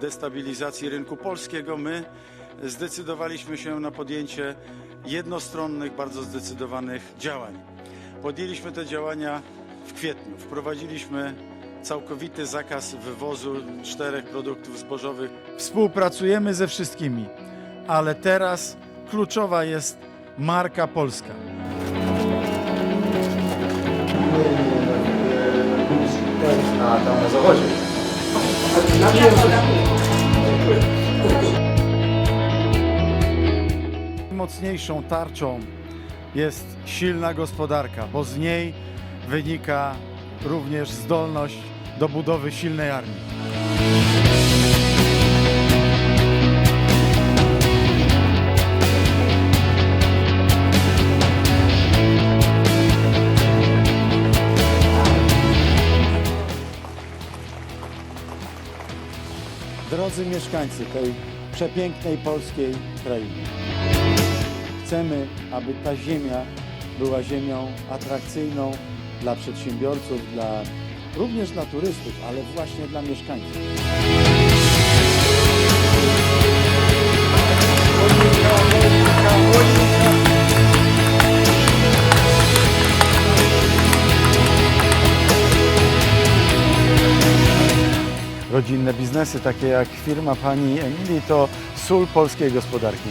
destabilizacji rynku polskiego, my zdecydowaliśmy się na podjęcie jednostronnych, bardzo zdecydowanych działań. Podjęliśmy te działania w kwietniu. Wprowadziliśmy całkowity zakaz wywozu czterech produktów zbożowych. Współpracujemy ze wszystkimi, ale teraz kluczowa jest marka polska. na, tam na zachodzie. Mocniejszą tarczą jest silna gospodarka, bo z niej wynika również zdolność do budowy silnej armii. Drodzy mieszkańcy tej przepięknej polskiej krainy, chcemy, aby ta ziemia była ziemią atrakcyjną dla przedsiębiorców, dla, również dla turystów, ale właśnie dla mieszkańców. Rodzinne biznesy, takie jak firma pani Emilii, to sól polskiej gospodarki.